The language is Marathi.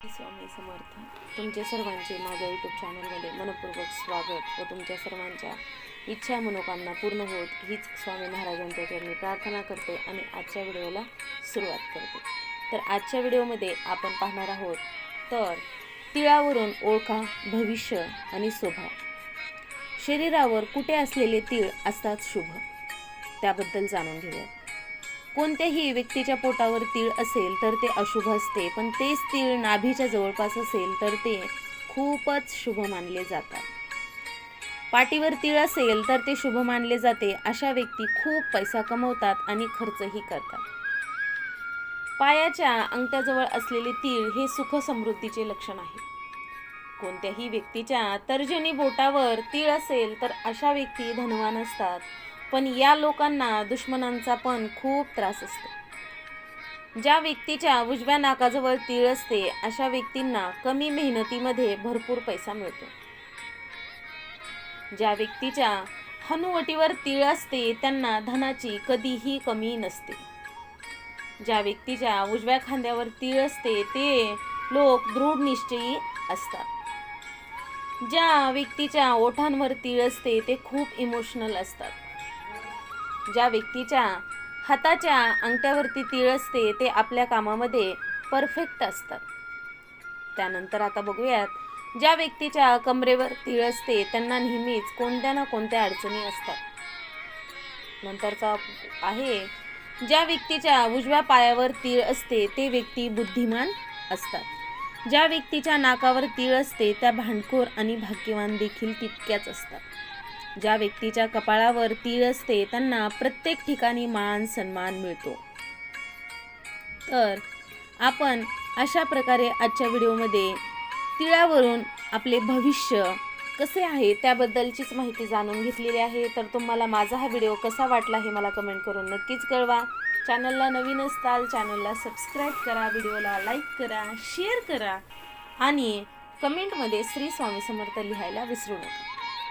स्वामी समर्थ. तुमच्या सर्वांचे माझ्या यूट्यूब चॅनलमध्ये मनपूर्वक स्वागत व तुमच्या सर्वांच्या इच्छा मनोकामना पूर्ण होत हीच स्वामी महाराजांच्या चरणी प्रार्थना करते आणि आजच्या व्हिडिओला सुरुवात करते. तर आजच्या व्हिडिओमध्ये आपण पाहणार आहोत तर तिळावरून ओळखा भविष्य आणि स्वभाव शरीरावर कुठे असलेले तिळ असतात शुभ? त्याबद्दल जाणून घेऊया कोणत्याही व्यक्तीच्या पोटावर तीळ असेल तर ते अशुभ असते पण तेच तीळ नाभीच्या जवळपास असेल तर ते खूपच शुभ मानले जातात. पाठीवर तीळ असेल तर ते शुभ मानले जाते अशा व्यक्ती खूप पैसा कमवतात आणि खर्चही करतात. पायाच्या अंगठ्याजवळ असलेले तीळ हे सुख समृद्धीचे लक्षण आहे. कोणत्याही व्यक्तीच्या तर्जनी बोटावर तीळ असेल तर अशा व्यक्ती धनवान असतात. पण या लोकांना दुश्मनांचा पण खूप त्रास असतो. ज्या व्यक्तीच्या उजव्या नाकाजवळ तीळ असते अशा व्यक्तींना कमी मेहनतीमध्ये भरपूर पैसा मिळतो. ज्या व्यक्तीच्या हनुवटीवर तीळ असते त्यांना धनाची कधीही कमी नसते. ज्या व्यक्तीच्या उजव्या खांद्यावर तीळ असते ते लोक दृढ निश्चयी असतात. ज्या व्यक्तीच्या ओठांवर तीळ असते ते खूप इमोशनल असतात. ज्या व्यक्तीच्या हाताच्या अंगठ्यावरती तीळ असते ते आपल्या कामामध्ये परफेक्ट असतात. त्यानंतर आता बघूयात ज्या व्यक्तीच्या कमरेवर तीळ असते त्यांना नेहमीच कोणत्या ना कोणत्या अडचणी असतात. नंतरचा आहे ज्या व्यक्तीच्या उजव्या पायावर तीळ असते ते व्यक्ती बुद्धिमान असतात. ज्या व्यक्तीच्या नाकावर तीळ असते त्या भांडखोर आणि भाग्यवान देखील तितक्याच असतात. ज्या व्यक्तीच्या कपाळावर तीळ असते त्यांना प्रत्येक ठिकाणी मान सन्मान मिळतो. तर आपण अशा प्रकारे आजच्या व्हिडिओमध्ये तिळावरून आपले भविष्य कसे आहे त्याबद्दलचीच माहिती जाणून घेतलेली आहे. तर तुम्हाला माझा हा व्हिडिओ कसा वाटला हे मला कमेंट करून नक्कीच कळवा. चॅनलला नवीन असताल चॅनलला सबस्क्राईब करा व्हिडिओला लाईक करा शेअर करा आणि कमेंटमध्ये श्री स्वामी समर्थ लिहायला विसरू नका.